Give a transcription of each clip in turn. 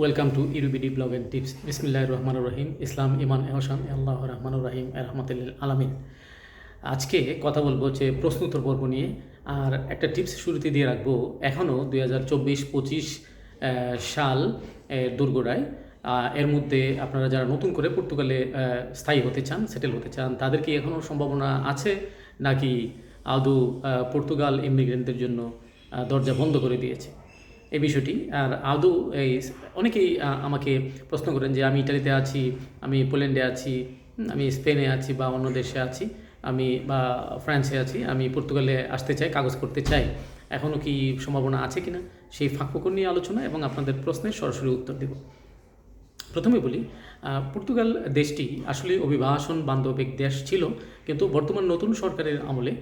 Welcome to ইরুবিডি blog and tips বিসমিল্লাহ রহমান রহিম ইসলাম ইমান এহসান আল্লাহ রহমান রহিম রহমতুল্লিল আলমিন আজকে কথা বলব যে প্রশ্নোত্তর পর্ব নিয়ে, আর একটা টিপস শুরুতে দিয়ে রাখব। এখনও দুই হাজার চব্বিশ পঁচিশ সাল দোরগোড়ায় এর মধ্যে আপনারা যারা নতুন করে পর্তুগালে স্থায়ী হতে চান সেটেল হতে চান, তাদের কি এখনও সম্ভাবনা আছে? নাকি আদৌ পর্তুগাল ইমিগ্রেন্টদের জন্য দরজা বন্ধ করে দিয়েছে? এই বিষয়টি। আর আদৌ এই অনেকেই আমাকে প্রশ্ন করেন যে আমি ইটালিতে আছি, আমি পোল্যান্ডে আছি আমি স্পেনে আছি বা অন্য দেশে আছি, আমি বা ফ্রান্সে আছি, আমি পর্তুগালে আসতে চাই, কাগজ করতে চাই এখনও কি সম্ভাবনা আছে কিনা? সেই ফাঁকফোকর নিয়ে আলোচনা এবং আপনাদের প্রশ্নের সরাসরি উত্তর দেব। প্রথমে বলি পর্তুগাল দেশটি আসলে অভিবাসন বান্ধব এক দেশ ছিল, কিন্তু বর্তমান নতুন সরকারের আমলে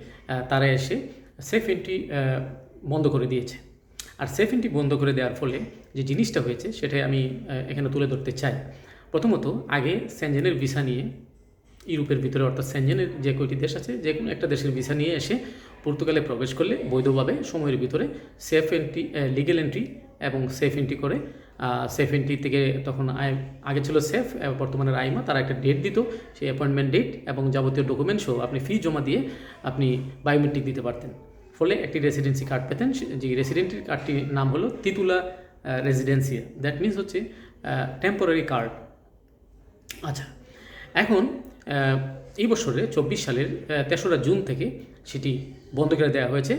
তারা এসে সেফ এন্ট্রি বন্ধ করে দিয়েছে। আর সেফ এন্ট্রি বন্ধ করে দেওয়ার ফলে যে জিনিসটা হয়েছে সেটাই আমি এখানে তুলে ধরতে চাই। প্রথমত, আগে সেনজেনের ভিসা নিয়ে, ইউরোপের ভিতরে, অর্থাৎ সেনজেনের যে কয়টি দেশ আছে, যে কোনো একটা দেশের ভিসা নিয়ে এসে পর্তুগালে প্রবেশ করলে বৈধভাবে সময়ের ভিতরে সেফ এন্ট্রি লিগেল এন্ট্রি এবং সেফ এন্ট্রি করে সেফ এন্ট্রি থেকে তখন আগে ছিল সেফ বর্তমানে আইমা তারা একটা ডেট দিত, সেই অ্যাপয়েন্টমেন্ট ডেট এবং যাবতীয় ডকুমেন্ট সহ আপনি ফি জমা দিয়ে আপনি বায়োমেট্রিক দিতে পারতেন। ফলে একটি রেসিডেন্সি কার্ড পেতেন। যে রেসিডেন্সি কার্ডটির নাম হলো তিতুলা রেসিডেন্সিয়া দ্যাট মিনস হচ্ছে টেম্পোরারি কার্ড আচ্ছা এখন এই বছরে চব্বিশ সালের তেসরা জুন থেকে সেটি বন্ধ করে দেওয়া হয়েছে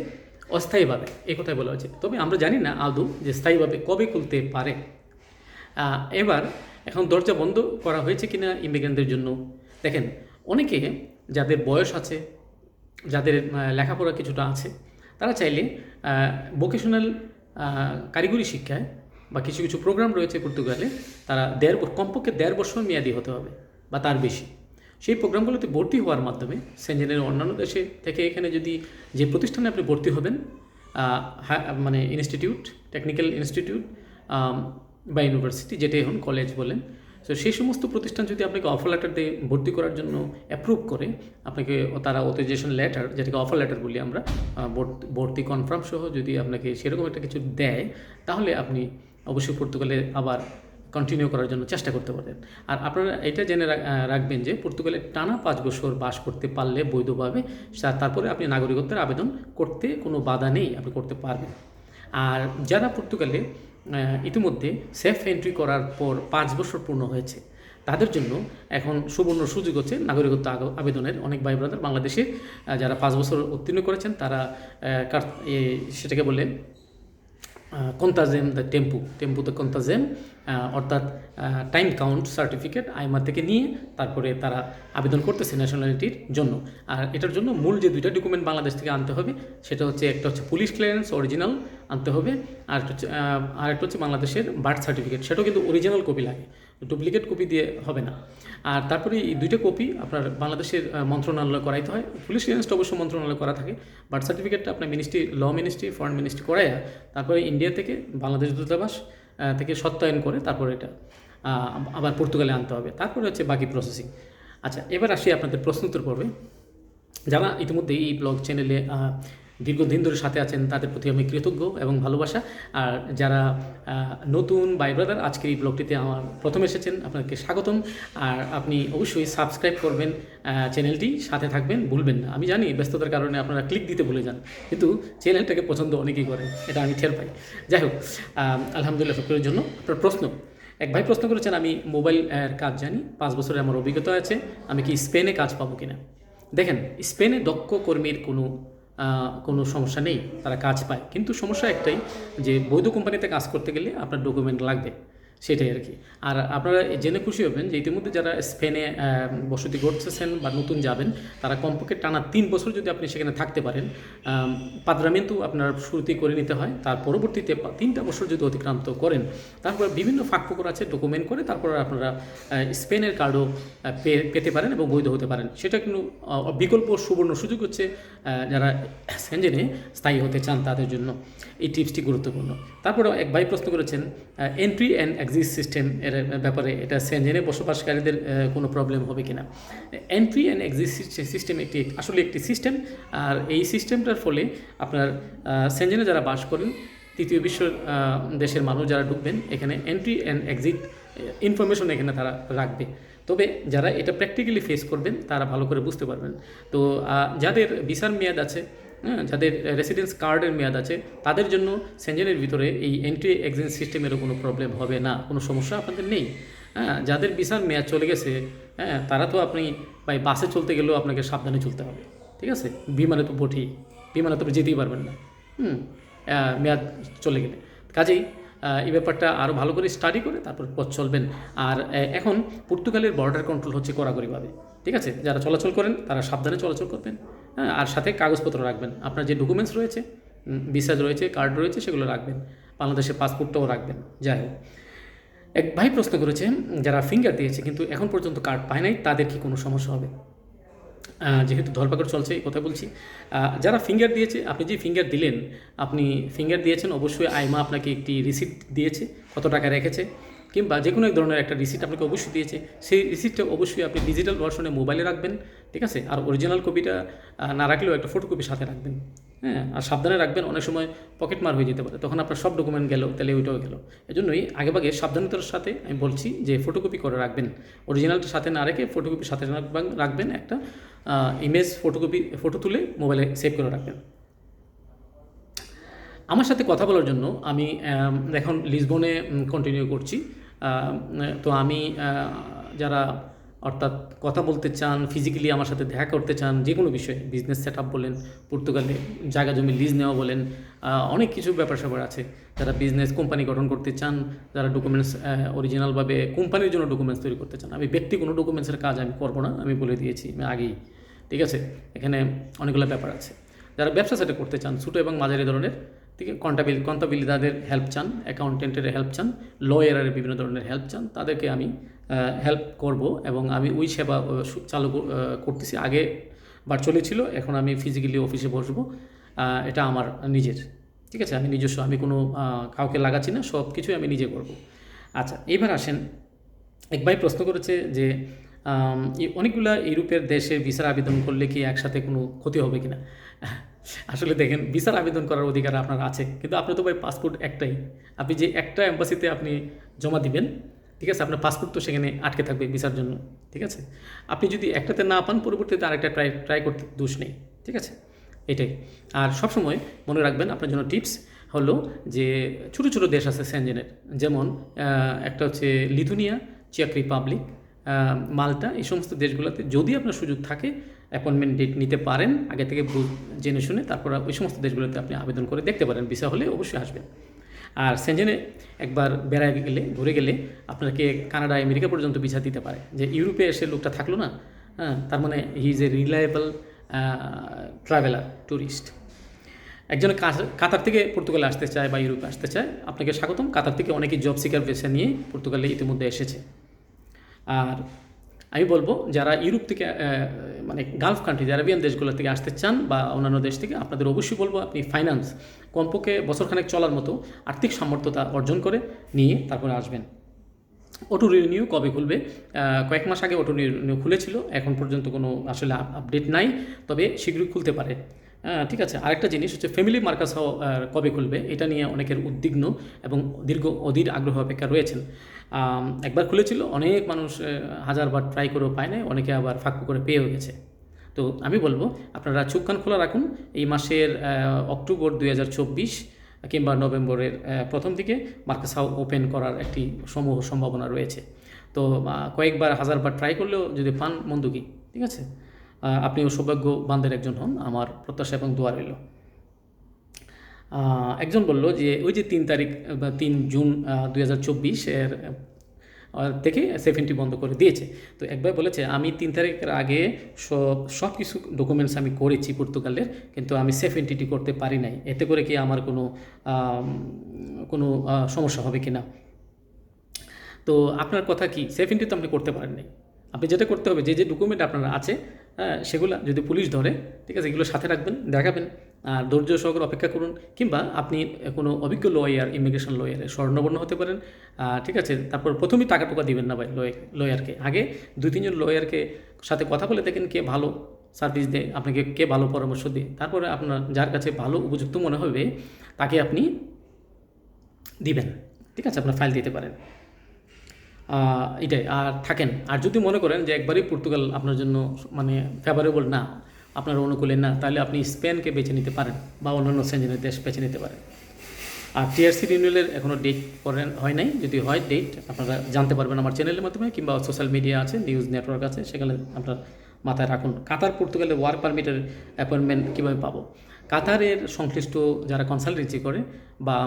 অস্থায়ীভাবে। এই কথাই বলা হয়েছে। তবে আমরা জানি না আদৌ যে স্থায়ীভাবে কবে খুলতে পারে। এবার এখন দরজা বন্ধ করা হয়েছে কিনা ইমিগ্রেন্টদের জন্য। দেখেন, অনেকে যাদের বয়স আছে যাদের লেখাপড়া কিছুটা আছে, তারা চাইলে ভোকেশনাল কারিগরি শিক্ষায় বা কিছু কিছু প্রোগ্রাম রয়েছে পর্তুগালে, তারা দেড় কমপক্ষে দেড় বছর মেয়াদি হতে হবে বা তার বেশি। সেই প্রোগ্রামগুলোতে ভর্তি হওয়ার মাধ্যমে সেঞ্জেনের অন্যান্য দেশে থেকে এখানে যদি যে প্রতিষ্ঠানে আপনি ভর্তি হবেন মানে ইনস্টিটিউট টেকনিক্যাল ইনস্টিটিউট বা ইউনিভার্সিটি যেটাই হন কলেজ বলেন তো সেই সমস্ত প্রতিষ্ঠান যদি আপনাকে অফার লেটার দিয়ে ভর্তি করার জন্য অ্যাপ্রুভ করে, আপনাকে তারা অথরাইজেশন লেটার যেটাকে অফার লেটার বলি আমরা ভর্তি- কনফার্ম সহ যদি আপনাকে সেরকম একটা কিছু দেয়, তাহলে আপনি অবশ্যই পর্তুগালে আবার কন্টিনিউ করার জন্য চেষ্টা করতে পারেন আর আপনারা এটা জেনে রাখ- রাখবেন যে পর্তুগালে টানা পাঁচ বছর বাস করতে পারলে বৈধভাবে তারপরে আপনি নাগরিকত্বের আবেদন করতে কোনো বাধা নেই, আপনি করতে পারবেন। আর যারা পর্তুগালে ইতিমধ্যে সেফ এন্ট্রি করার পর পাঁচ বছর পূর্ণ হয়েছে। তাদের জন্য এখন সুবর্ণ সুযোগ হচ্ছে নাগরিকত্ব আবেদনের। অনেক ভাই ব্রাদার বাংলাদেশে যারা পাঁচ বছর উত্তীর্ণ করেছেন, তারা সেটাকে বলে কন্তাজেম দ্য টেম্পু টেম্পু দ্য কন্তাজেম অর্থাৎ টাইম কাউন্ট সার্টিফিকেট আইমার থেকে নিয়ে তারপরে তারা আবেদন করতেছে ন্যাশনালিটির জন্য। আর এটার জন্য মূল যে দুইটা ডকুমেন্ট বাংলাদেশ থেকে আনতে হবে, সেটা হচ্ছে একটা হচ্ছে পুলিশ ক্লিয়ারেন্স অরিজিনাল আনতে হবে, আর হচ্ছে আর একটা হচ্ছে বাংলাদেশের বার্থ সার্টিফিকেট সেটাও কিন্তু অরিজিনাল কপি লাগে ডুপ্লিকেট কপি দিয়ে হবে না। আর তারপরে এই দুইটা কপি আপনার বাংলাদেশের মন্ত্রণালয় করাইতে হয়। পুলিশ ক্লিয়ারেন্সটা অবশ্য মন্ত্রণালয় করা থাকে। বার্থ সার্টিফিকেটটা আপনার ministry law ministry foreign ministry করাইয়া তারপরে ইন্ডিয়া থেকে বাংলাদেশ দূতাবাস থেকে সত্যায়ন করে তারপর এটা আবার পর্তুগালে আনতে হবে। তারপরে হচ্ছে বাকি প্রসেসিং আচ্ছা এবার আসি আপনাদের প্রশ্নোত্তর পড়বে যারা ইতিমধ্যে এই ব্লগ চ্যানেলে দীর্ঘদিন ধরে সাথে আছেন, তাদের প্রতি আমি কৃতজ্ঞ এবং ভালোবাসা। আর যারা নতুন বাই ব্রাদার, আজকের এই ব্লগটিতে আমার প্রথম এসেছেন আপনাকে স্বাগতম। আর আপনি অবশ্যই সাবস্ক্রাইব করবেন চ্যানেলটি, সাথে থাকবেন, ভুলবেন না। আমি জানি ব্যস্ততার কারণে আপনারা ক্লিক দিতে ভুলে যান, কিন্তু চ্যানেলটাকে পছন্দ অনেকেই করেন, এটা আমি ঠের পাই। যাই হোক আলহামদুলিল্লাহ, সকলের জন্য আপনার প্রশ্ন। এক ভাই প্রশ্ন করেছেন, আমি মোবাইল কাজ জানি, পাঁচ বছরের আমার অভিজ্ঞতা আছে, আমি কি স্পেনে কাজ পাবো কিনা? দেখেন, স্পেনে দক্ষ কর্মীর কোনো কোনো সমস্যা নেই, তারা কাজ পায়। কিন্তু সমস্যা একটাই যে বৈধ কোম্পানিতে কাজ করতে গেলে আপনার ডকুমেন্ট লাগবে। সেটাই আর কি। আর আপনারা জেনে খুশি হবেন যে ইতিমধ্যে যারা স্পেনে বসতি করতেছেন বা নতুন যাবেন, তারা কমপক্ষে টানা তিন বছর যদি আপনি সেখানে থাকতে পারেন পাদ্রামেন্তু আপনার শুরুতেই করে নিতে হয়, তার পরবর্তীতে তিনটা বছর যদি অতিক্রান্ত করেন, তারপর বিভিন্ন ফাঁকফোকর আছে, ডকুমেন্ট করে তারপর আপনারা স্পেনের কার্ডও পেতে পারেন এবং বৈধ হতে পারেন। সেটা কিন্তু বিকল্প সুবর্ণ সুযোগ হচ্ছে যারা সেঞ্জেনে স্থায়ী হতে চান তাদের জন্য। এই টিপসটি গুরুত্বপূর্ণ। তারপরে এক ভাই প্রশ্ন করেছেন এন্ট্রি অ্যান্ড এক্সিট সিস্টেম এর ব্যাপারে এটা সেঞ্জেনে বসবাসকারীদের কোনো প্রবলেম হবে কিনা? এন্ট্রি অ্যান্ড এক্সিট সিস্টেম একটি আসলে একটি সিস্টেম আর এই সিস্টেমটার ফলে আপনার সেঞ্জেনে যারা বাস করেন, তৃতীয় বিশ্ব দেশের মানুষ যারা ঢুকবেন, এখানে এন্ট্রি অ্যান্ড এক্সিট ইনফরমেশন এখানে তারা রাখবে। তবে যারা এটা প্র্যাকটিক্যালি ফেস করবেন, তারা ভালো করে বুঝতে পারবেন। তো যাদের ভিসার মেয়াদ আছে যাদের রেসিডেন্স কার্ডের মেয়াদ আছে, তাদের জন্য সেঞ্জনের ভিতরে এই এন্ট্রি এক্সিট সিস্টেমেরও কোনো প্রবলেম হবে না, কোনো সমস্যা আপনাদের নেই। হ্যাঁ যাদের ভিসার মেয়াদ চলে গেছে হ্যাঁ তারা তো আপনি ভাই বাসে চলতে গেলেও আপনাকে সাবধানে চলতে হবে, ঠিক আছে? বিমানে তো বটেই, বিমানে তো যেতেই পারবেন না, হুম মেয়াদ চলে গেলে। কাজেই এই ব্যাপারটা আরও ভালো করে স্টাডি করে তারপর পথ চলবেন। আর এখন পর্তুগালের বর্ডার কন্ট্রোল হচ্ছে কড়াকড়িভাবে, ঠিক আছে? যারা চলাচল করেন, তারা সাবধানে চলাচল করবেন। হ্যাঁ আর সাথে কাগজপত্র রাখবেন। আপনার যে ডকুমেন্টস রয়েছে ভিসা রয়েছে কার্ড রয়েছে, সেগুলো রাখবেন। বাংলাদেশের পাসপোর্টটাও রাখবেন। যাই হোক। এক ভাই প্রশ্ন করেছে যারা ফিঙ্গার দিয়েছে, কিন্তু এখন পর্যন্ত কার্ড পায় নাই, তাদের কি কোনো সমস্যা হবে? যেহেতু ধরপাকড় চলছে, এই কথা বলছি। যারা ফিঙ্গার দিয়েছে, আপনি যে ফিঙ্গার দিলেন, আপনি ফিঙ্গার দিয়েছেন, অবশ্যই আইমা আপনাকে একটি রিসিপ্ট দিয়েছে, কত টাকা রেখেছে। কিংবা যে কোনো এক ধরনের একটা রিসিপ্ট আপনাকে অবশ্যই দিয়েছে, সেই রিসিপ্টটা অবশ্যই আপনি ডিজিটাল ভার্সনে মোবাইলে রাখবেন, ঠিক আছে? আর অরিজিনাল কপিটা না রাখলেও একটা ফটোকপি সাথে রাখবেন হ্যাঁ? আর সাবধানে রাখবেন, অনেক সময় পকেট মার হয়ে যেতে পারে। তখন আপনার সব ডকুমেন্ট গেল, তাহলে ওইটাও গেল। এজন্যই আগেভাগে সাবধানতার সাথে আমি বলছি যে ফটোকপি করে রাখবেন। অরিজিনালটা সাথে না রেখে ফটোকপি সাথে রাখবেন, একটা ইমেজ ফটোকপি ফটো তুলে মোবাইলে সেভ করে রাখবেন। আমার সাথে কথা বলার জন্য আমি এখন লিসবনে কন্টিনিউ করছি। তো আমি যারা অর্থাৎ কথা বলতে চান ফিজিক্যালি আমার সাথে দেখা করতে চান, যে কোনো বিষয়ে বিজনেস সেট আপ বলেন পর্তুগালে জায়গা জমি লিজ নেওয়া বলেন অনেক কিছু ব্যাপার স্যাপার আছে। যারা বিজনেস কোম্পানি গঠন করতে চান, যারা ডকুমেন্টস অরিজিনালভাবে কোম্পানির জন্য ডকুমেন্টস তৈরি করতে চান, আমি ব্যক্তি কোনো ডকুমেন্টসের কাজ আমি করব না, আমি বলে দিয়েছি, আমি আগেই। ঠিক আছে? এখানে অনেকগুলো ব্যাপার আছে। যারা ব্যবসা সেটা করতে চান, ছোটো এবং মাঝারি ধরনের ঠিক আছে কন্টাবিল কন্টাবিলিদাদের হেল্প চান অ্যাকাউন্টেন্টের হেল্প চান লয়ারের বিভিন্ন ধরনের হেল্প চান, তাদেরকে আমি হেল্প করব এবং আমি ওই সেবা চালু করতেছি। আগে বার চলেছিল, এখন আমি ফিজিক্যালি অফিসে বসবো এটা আমার নিজের। ঠিক আছে? আমি নিজস্ব, আমি কোনো কাউকে লাগাচ্ছি না সব কিছুই আমি নিজে করব। আচ্ছা এবার আসেন এক ভাই প্রশ্ন করেছে যে অনেকগুলা ইউরোপের দেশে ভিসার আবেদন করলে কি একসাথে কোনো ক্ষতি হবে কিনা? আসলে দেখেন, ভিসার আবেদন করার অধিকার আপনার আছে, কিন্তু আপনার তো ভাই পাসপোর্ট একটাই। আপনি যে একটা এম্বাসিতে আপনি জমা দিবেন, ঠিক আছে? আপনার পাসপোর্ট তো সেখানে আটকে থাকবে ভিসার জন্য, ঠিক আছে? আপনি যদি একটাতে না পান, পরবর্তীতে আরেকটা ট্রাই ট্রাই করতে দোষ নেই, ঠিক আছে? এটাই। আর সবসময় মনে রাখবেন, আপনার জন্য টিপস হলো যে ছোটো ছোটো দেশ আছে সেনজেনের যেমন একটা হচ্ছে লিথুনিয়া চেক রিপাবলিক মাল্টা, এই সমস্ত দেশগুলোতে যদি আপনার সুযোগ থাকে অ্যাপয়েন্টমেন্ট ডেট নিতে পারেন, আগে থেকে জেনে শুনে তারপর ওই সমস্ত দেশগুলোতে আপনি আবেদন করে দেখতে পারেন ভিসা হলে অবশ্যই আসবেন। আর সেনজেনে একবার বেড়ায় গেলে, ঘুরে গেলে আপনাকে কানাডা, আমেরিকা পর্যন্ত ভিসা দিতে পারে। যে ইউরোপে এসে লোকটা থাকল না হ্যাঁ তার মানে he is a reliable traveller tourist একজন কাতার থেকে পর্তুগালে আসতে চায় বা ইউরোপে আসতে চায়, আপনাকে স্বাগতম। কাতার থেকে অনেকেই জব সিকার বেছে নিয়ে পর্তুগালে ইতিমধ্যে এসেছে। আর আমি বলব যারা ইউরোপ থেকে মানে গালফ কান্ট্রি আরবিয়ান দেশগুলো থেকে আসতে চান বা অন্যান্য দেশ থেকে, আপনাদের অবশ্যই বলব আপনি ফাইন্যান্স কমপক্ষে বছরখানেক চলার মতো আর্থিক সামর্থ্যতা অর্জন করে নিয়ে তারপরে আসবেন। অটো রিনিউ কবে খুলবে? কয়েক মাস আগে অটো রিনিউ খুলেছিল, এখন পর্যন্ত কোনো আসলে আপডেট নাই, তবে শীঘ্রই খুলতে পারে। ঠিক আছে, আরেকটা জিনিস হচ্ছে ফ্যামিলি মার্কাস কবে খুলবে? এটা নিয়ে অনেকের উদ্বিগ্ন এবং দীর্ঘ অধীর আগ্রহ অপেক্ষা রয়েছেন। একবার খুলেছিল, অনেক মানুষ হাজারবার ট্রাই করেও পায় নাই, অনেকে আবার ফাঁক করে পেয়েও গেছে। তো আমি বলব, আপনারা চোখ কান খোলা রাখুন, এই মাসের অক্টোবর দু হাজার চব্বিশ কিংবা নভেম্বরের প্রথম দিকে মার্কাস হাউ ওপেন করার একটি সমূহ সম্ভাবনা রয়েছে। তো কয়েকবার, হাজারবার ট্রাই করলেও যদি পান, মন্দ কি? ঠিক আছে? আপনিও সৌভাগ্য বান্ধের একজন হন, আমার প্রত্যাশা এবং দোয়া রইল। একজন বলল যে ওই যে তিন তারিখ বা তিন জুন দুই হাজার থেকে সেভেন্টি বন্ধ করে দিয়েছে। তো একবার বলেছে আমি তিন তারিখের আগে সব সব কিছু ডকুমেন্টস আমি করেছি পর্তুগালের কিন্তু আমি সেভেন্টিটি করতে পারি নাই। এতে করে কি আমার কোনো কোনো সমস্যা হবে কি না তো আপনার কথা কি সেভেন্টি তো আপনি করতে পারেন নাই। আপনি যেটা করতে হবে যে যে ডকুমেন্ট আপনার আছে হ্যাঁ, সেগুলো যদি পুলিশ ধরে ঠিক আছে এগুলো সাথে রাখবেন দেখাবেন। ধৈর্য সহকারে অপেক্ষা করুন, কিংবা আপনি কোনো অভিজ্ঞ লয়ার ইমিগ্রেশন লয়ারে স্বর্ণবর্ণ হতে পারেন। ঠিক আছে, তারপর প্রথমেই টাকা টোকা দিবেন না ভাই লয়ার লয়ারকে আগে দুই, তিনজন লয়ারকে সাথে কথা বলে দেখেন কে ভালো সার্ভিস দেয়, আপনাকে কে ভালো পরামর্শ দেয়। তারপরে আপনার যার কাছে ভালো উপযুক্ত মনে হবে, তাকে আপনি দিবেন। ঠিক আছে, আপনার ফাইল দিতে পারেন। এটাই। আর থাকেন, আর যদি মনে করেন যে একবারই পর্তুগাল আপনার জন্য মানে ফেভারেবল না আপনার অনুকূলে না, তাহলে আপনি স্পেনকে বেছে নিতে পারেন বা অন্যান্য সেঞ্জনের দেশ বেছে নিতে পারেন। আর টিআরসি রিনিউয়ালের এখনও ডেট করেন, হয় নাই। যদি হয় ডেট আপনারা জানতে পারবেন আমার চ্যানেলের মাধ্যমে, কিংবা সোশ্যাল মিডিয়া আছে নিউজ নেটওয়ার্ক আছে, সেখানে আপনার মাথায় রাখুন। কাতার পর্তুগালের ওয়ার্ক পারমিটের অ্যাপয়েন্টমেন্ট কীভাবে পাবো? কাতারের সংশ্লিষ্ট যারা কনসালটেন্সি করে বা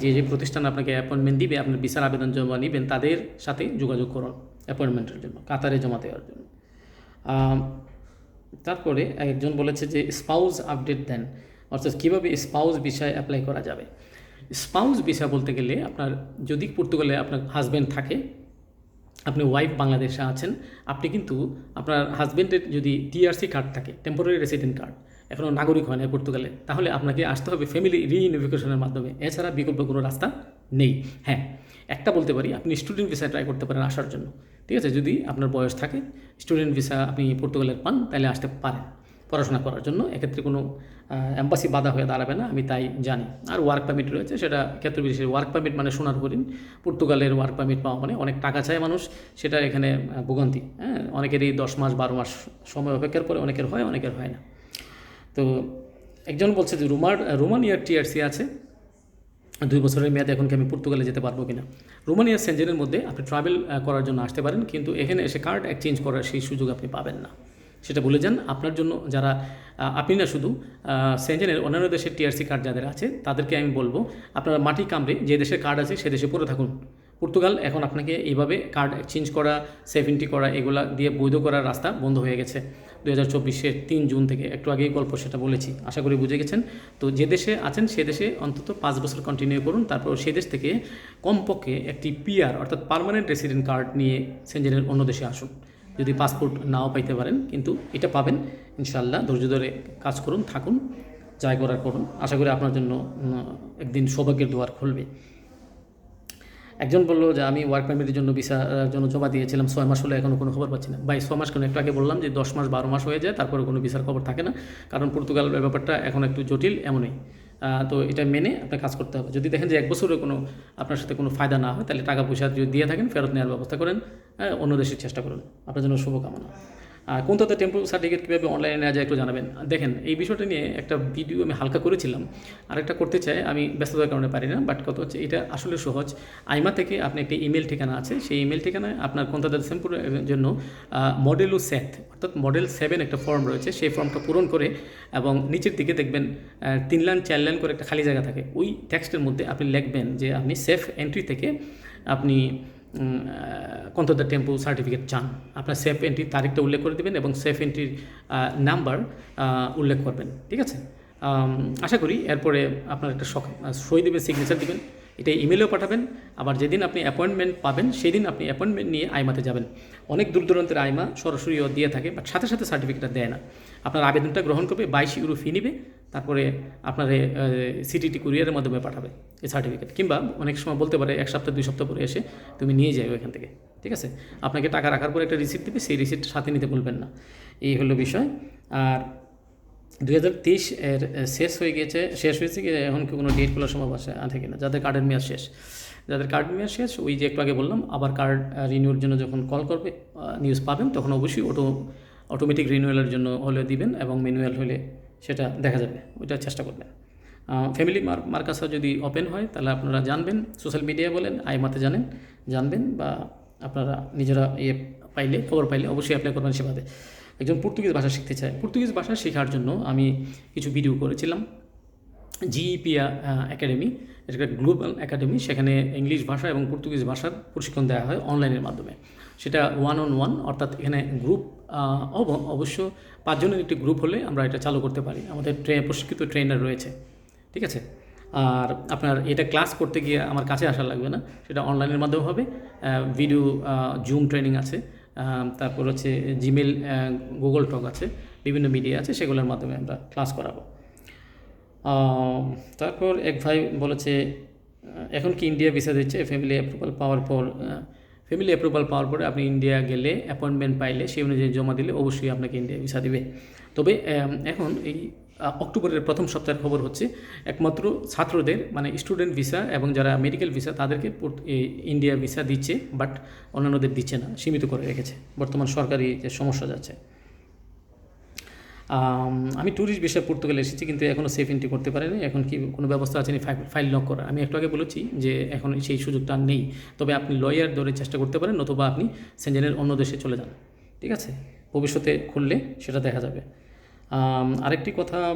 যে যে প্রতিষ্ঠান আপনাকে অ্যাপয়েন্টমেন্ট দিবে, আপনার বিচার আবেদন জমা নেবেন, তাদের সাথে যোগাযোগ করুন অ্যাপয়েন্টমেন্টের জন্য, কাতারে জমা দেওয়ার জন্য। তারপরে একজন বলেছে যে স্পাউস আপডেট দেন। অর্থাৎ কীভাবে স্পাউস বিষয় অ্যাপ্লাই করা যাবে? স্পাউস বিষয় বলতে গেলে আপনার, যদি পর্তুগালে আপনার হাজব্যান্ড থাকে, আপনি ওয়াইফ বাংলাদেশে আছেন, আপনি কিন্তু আপনার হাজব্যান্ডের যদি টিআরসি কার্ড থাকে টেম্পোরারি রেসিডেন্ট কার্ড এখনও নাগরিক হয় না পর্তুগালে, তাহলে আপনাকে আসতে হবে ফ্যামিলি রিইউনিফিকেশনের মাধ্যমে। এছাড়া বিকল্প কোনো রাস্তা নেই। হ্যাঁ একটা বলতে পারি, আপনি স্টুডেন্ট ভিসা ট্রাই করতে পারেন আসার জন্য। ঠিক আছে? যদি আপনার বয়স থাকে স্টুডেন্ট ভিসা আপনি পর্তুগালের পান, তাহলে আসতে পারেন। পড়াশোনা করার জন্য। এক্ষেত্রে কোনো অ্যাম্বাসি বাধা হয়ে দাঁড়াবে না, আমি তাই জানি। আর ওয়ার্ক পারমিট রয়েছে, সেটা ক্ষেত্র বিশেষে ওয়ার্ক পারমিট মানে সোনার হরিণ। পর্তুগালের ওয়ার্ক পারমিট পাওয়া মানে অনেক টাকা চায় মানুষ, সেটা এখানে ভোগান্তি। হ্যাঁ? অনেকেরই দশ মাস, বারো মাস সময় অপেক্ষার পরে অনেকের হয় অনেকের হয় না। তো একজন বলছে যে, রোমার, রোমানিয়ার টিআরসি আছে। দুই বছরের মেয়াদে এখন কি আমি পর্তুগালে যেতে পারব কিনা? রোমানিয়া সেঞ্জেনের মধ্যে আপনি ট্রাভেল করার জন্য আসতে পারেন, কিন্তু এখানে এসে কার্ড এক্সচেঞ্জ করার সেই সুযোগ আপনি পাবেন না। সেটা বলে যান, আপনার জন্য যারা আপনি না শুধু সেঞ্জেনের অন্যান্য দেশের টিআরসি কার্ড যাদের আছে, তাদেরকে আমি বলব, আপনারা মাটি কামড়ে যে দেশের কার্ড আছে সে দেশে পড়ে থাকুন। পর্তুগাল এখন আপনাকে এইভাবে কার্ড এক্সচেঞ্জ করা সেফ এন্ট্রি করা, এগুলা দিয়ে বৈধ করার রাস্তা বন্ধ হয়ে গেছে। দু হাজার চব্বিশের তিন জুন থেকে একটু আগেই গল্প সেটা বলেছি, আশা করি বুঝে গেছেন। তো যে দেশে আছেন সে দেশে অন্তত পাঁচ বছর কন্টিনিউ করুন, তারপর সেই দেশ থেকে কমপক্ষে একটি পিআর অর্থাৎ পার্মানেন্ট রেসিডেন্ট কার্ড নিয়ে সেঞ্জেনের অন্য দেশে আসুন। যদি পাসপোর্ট নাও পাইতে পারেন, কিন্তু এটা পাবেন। ইনশাল্লাহ ধৈর্য ধরে কাজ করুন, থাকুন, যাই করার করুন। আশা করি আপনার জন্য একদিন সৌভাগ্যের দুয়ার খুলবে। একজন বলল যে আমি ওয়ার্ক পারমিটের জন্য ভিসা আহ, জন্য জমা দিয়েছিলাম ছয় মাস হলে এখনও কোনো খবর পাচ্ছি না। ভাই ছয় মাস কেন? একটু আগে বললাম যে দশ মাস বারো মাস হয়ে যায় তারপরে কোনো ভিসার খবর থাকে না। কারণ পর্তুগাল ব্যাপারটা এখন একটু জটিল এমনই। তো এটা মেনে আপনার কাজ করতে হবে। যদি দেখেন যে এক বছরে কোনো আপনার সাথে কোনো ফায়দা না হয় তাহলে টাকা পয়সা যদি দিয়ে থাকেন ফেরত নেওয়ার ব্যবস্থা করেন অন্য দেশের চেষ্টা করুন। আপনার জন্য শুভকামনা। কোন তাতে টেম্পো সার্টিফিকেট কীভাবে অনলাইনে নেওয়া যায় একটু জানাবেন। দেখেন, এই বিষয়টা নিয়ে একটা ভিডিও আমি হালকা করেছিলাম, আরেকটা করতে চাই, আমি ব্যস্ততার কারণে পারি না বাট কত হচ্ছে এটা আসলে সহজ। আইমা থেকে আপনি একটা ইমেল ঠিকানা আছে, সেই ইমেল ঠিকানায় আপনার কোন তাদের সেম্পুরের জন্য মডেল ও সেট অর্থাৎ মডেল সেভেন একটা ফর্ম রয়েছে, সেই ফর্মটা পূরণ করে এবং নিচের দিকে দেখবেন তিন লাইন চার লাইন করে একটা খালি জায়গা থাকে। ওই টেক্সটের মধ্যে আপনি লিখবেন যে আপনি সেফ এন্ট্রি থেকে আপনি কন্তদা টেম্পো সার্টিফিকেট চান। আপনার সেফ এন্ট্রির তারিখটা উল্লেখ করে দেবেন এবং সেফ এন্ট্রির নাম্বার উল্লেখ করবেন, ঠিক আছে? আশা করি এরপরে আপনার একটা সই দেবেন সিগনেচার দেবেন, এটা ইমেলেও পাঠাবেন, আবার যেদিন আপনি অ্যাপয়েন্টমেন্ট পাবেন, সেদিন আপনি অ্যাপয়েন্টমেন্ট নিয়ে আইমাতে যাবেন। অনেক দূর দূরান্তের আইমা সরাসরিও দিয়ে থাকে বাট সাথে সাথে সার্টিফিকেটটা দেয় না। আপনার আবেদনটা গ্রহণ করবে, বাইশ ইউরো ফি নিবে তারপরে আপনার সিটিটি কুরিয়ারের মাধ্যমে পাঠাবে এই সার্টিফিকেট কিংবা অনেক সময় বলতে পারে, এক সপ্তাহ, দুই সপ্তাহ পরে এসে তুমি নিয়ে যাও এখান থেকে, ঠিক আছে? আপনাকে টাকা রাখার পরে একটা রিসিপ্ট দিবে, সেই রিসিপ্ট সাথে নিতে বলবেন না। এই হলো বিষয়। আর দুই হাজার তেইশ এর শেষ হয়ে গেছে শেষ হয়েছে কি, এখন কি কোনো ডেট খোলার সম্ভব আছে আছে কিনা? যাদের কার্ডের মেয়াদ শেষ। যাদের কার্ড মেয়াদ শেষ, ওই যে একটু আগে বললাম, আবার কার্ড রিনিউর জন্য যখন কল করবে নিউজ পাবেন, তখন অবশ্যই অটো অটোমেটিক রিনিউয়ালের জন্য হলে দিবেন এবং ম্যানুয়াল হলে সেটা দেখা যাবে, ওইটা চেষ্টা করবেন। ফ্যামিলি মার মার্কাসা যদি ওপেন হয়, তাহলে আপনারা জানবেন সোশ্যাল মিডিয়া বলেন আইমাতে জানেন, জানবেন বা আপনারা নিজেরা ইয়ে পাইলে, খবর পাইলে অবশ্যই অ্যাপ্লাই করবেন সেভাবে। একজন পর্তুগিজ ভাষা শিখতে চায়। পর্তুগিজ ভাষা শেখার জন্য আমি কিছু ভিডিও করেছিলাম। জিইপিয়া একাডেমি এটা একটা গ্লোবাল একাডেমি সেখানে ইংলিশ ভাষা এবং পর্তুগিজ ভাষার প্রশিক্ষণ দেওয়া হয় অনলাইনের মাধ্যমে। সেটা ওয়ান অন ওয়ান অর্থাৎ এখানে গ্রুপ অবশ্য পাঁচজনের একটি গ্রুপ হলে আমরা এটা চালু করতে পারি। আমাদের ট্রে, প্রশিক্ষিত ট্রেনার রয়েছে। ঠিক আছে? আর আপনার এটা ক্লাস করতে গিয়ে আমার কাছে আসা লাগবে না। সেটা অনলাইনের মাধ্যমে হবে। ভিডিও জুম ট্রেনিং আছে। তারপর হচ্ছে জিমেল গুগল টক আছে। বিভিন্ন মিডিয়া আছে। সেগুলোর মাধ্যমে আমরা ক্লাস করাবো। তারপর এক ভাই বলেছে এখন কি ইন্ডিয়া ভিসা দিচ্ছে? ফ্যামিলি অ্যাপ্রুভাল পাওয়ার পর ফ্যামিলি অ্যাপ্রুভাল পাওয়ার পরে আপনি ইন্ডিয়া গেলে অ্যাপয়েন্টমেন্ট পাইলে সেই অনুযায়ী জমা দিলে অবশ্যই আপনাকে ইন্ডিয়া ভিসা দেবে। তবে এখন এই অক্টোবরের প্রথম সপ্তাহের খবর হচ্ছে একমাত্র ছাত্রদের মানে স্টুডেন্ট ভিসা এবং যারা মেডিকেল ভিসা তাদেরকে ইন্ডিয়া ভিসা দিচ্ছে বাট অন্যান্যদের দিচ্ছে না, সীমিত করে রেখেছে। বর্তমান সরকারি যে সমস্যা যাচ্ছে। আম, ট্যুরিস্ট বিষয়ে পর্তুগালে এসেছি কিন্তু এখনও সেফ এন্ট্রি করতে পারেনি। এখন কি কোনো ব্যবস্থা আছে ফাইল লক করার? আমি একটু আগে বলেছি যে এখন সেই সুযোগটা নেই। তবে আপনি লয়ার ধরে চেষ্টা করতে পারেন অথবা আপনি সেঞ্জেনের অন্য দেশে চলে যান। ঠিক আছে? ভবিষ্যতে খুললে সেটা দেখা যাবে। আরেকটি কথা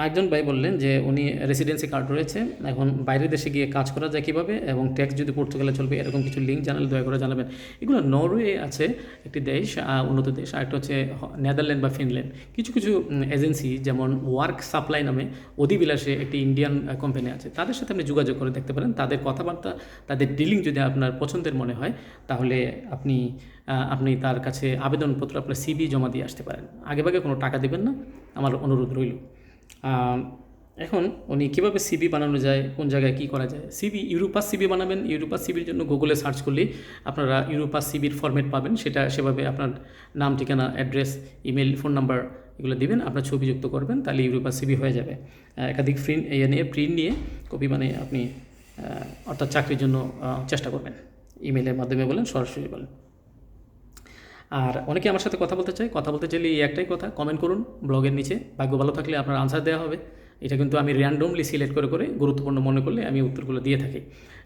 আরেকজন ভাই বললেন যে উনি রেসিডেন্সি কার্ড রয়েছে, এখন বাইরের দেশে গিয়ে কাজ করা যায় কীভাবে এবং ট্যাক্স যদি পর্তুগালে চলবে, এরকম কিছু লিঙ্ক জানালে দয়া করে জানাবেন। এগুলো নরওয়ে আছে একটি দেশ উন্নত দেশ, আরেকটা হচ্ছে নেদারল্যান্ড বা ফিনল্যান্ড। কিছু কিছু এজেন্সি যেমন ওয়ার্ক সাপ্লাই নামে অধিবিলাসে একটি ইন্ডিয়ান কোম্পানি আছে, তাদের সাথে আপনি যোগাযোগ করে দেখতে পারেন। তাদের কথাবার্তা, তাদের ডিলিং যদি আপনার পছন্দের মনে হয়, তাহলে আপনি আপনি তার কাছে আবেদনপত্র আপনার সিবি জমা দিয়ে আসতে পারেন। আগেভাগে কোনো টাকা দেবেন না, আমার অনুরোধ রইল। এখন উনি কীভাবে সিবি বানানো যায়, কোন জায়গায় কী করা যায়? সিবি ইউরোপাস সিবি বানাবেন ইউরোপাস সিবির জন্য গুগলে সার্চ করলেই আপনারা ইউরোপাস সিবির ফরম্যাট পাবেন। সেটা সেভাবে আপনার নাম, ঠিকানা অ্যাড্রেস ইমেল ফোন নাম্বার এগুলো দিবেন, আপনার ছবি যুক্ত করবেন, তাহলে ইউরোপাস সিবি হয়ে যাবে। একাধিক প্রিন্ট ইয়ে নিয়ে প্রিন্ট নিয়ে কপি মানে আপনি অর্থাৎ চাকরির জন্য চেষ্টা করবেন। ইমেলের মাধ্যমে বলেন, সরাসরি বলেন। আর অনেকে আমার সাথে কথা বলতে চায়। কথা বলতে চাইলে এই একটাই কথা কমেন্ট করুন ব্লগের নিচে। ভাগ্য ভালো থাকলে আপনার আনসার দেওয়া হবে। এটা কিন্তু আমি র্যান্ডমলি সিলেক্ট করে করে গুরুত্বপূর্ণ মনে করলে আমি উত্তরগুলো দিয়ে থাকি।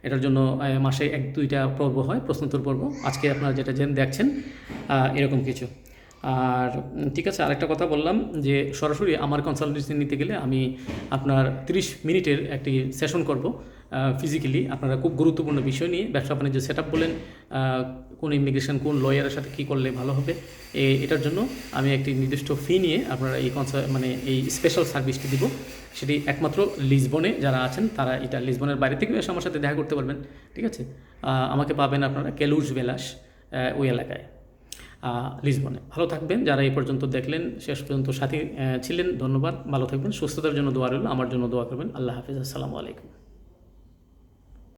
এটার জন্য মাসে এক দুইটা পর্ব হয়, প্রশ্নোত্তর পর্ব। আজকে আপনারা যেটা জেন দেখছেন এরকম কিছু। আর ঠিক আছে, আরেকটা কথা বললাম যে সরাসরি আমার কনসালটেন্সি নিতে গেলে আমি আপনার 30 মিনিটের একটি সেশন করব ফিজিক্যালি আপনারা খুব গুরুত্বপূর্ণ বিষয় নিয়ে, ব্যবসা বাণিজ্য সেট আপ বলেন কোন ইমিগ্রেশন কোন লয়ারের সাথে কী করলে ভালো হবে এটার জন্য আমি একটি নির্দিষ্ট ফি নিয়ে আপনারা এই কনসা মানে এই স্পেশাল সার্ভিসটি দিব। সেটি একমাত্র লিসবনে যারা আছেন, তারা এটা লিসবনের বাইরে থেকে এসে আমার সাথে দেখা করতে পারবেন, ঠিক আছে? আমাকে পাবেন আপনারা কেলুজ বেলাস ওই এলাকায়। লিসবনে। ভালো থাকবেন। যারা এই পর্যন্ত দেখলেন, শেষ পর্যন্ত সাথী ছিলেন, ধন্যবাদ। ভালো থাকবেন। সুস্থতার জন্য দোয়া রইল। আমার জন্য দোয়া করবেন। আল্লাহ হাফিজ। আসসালামু আলাইকুম।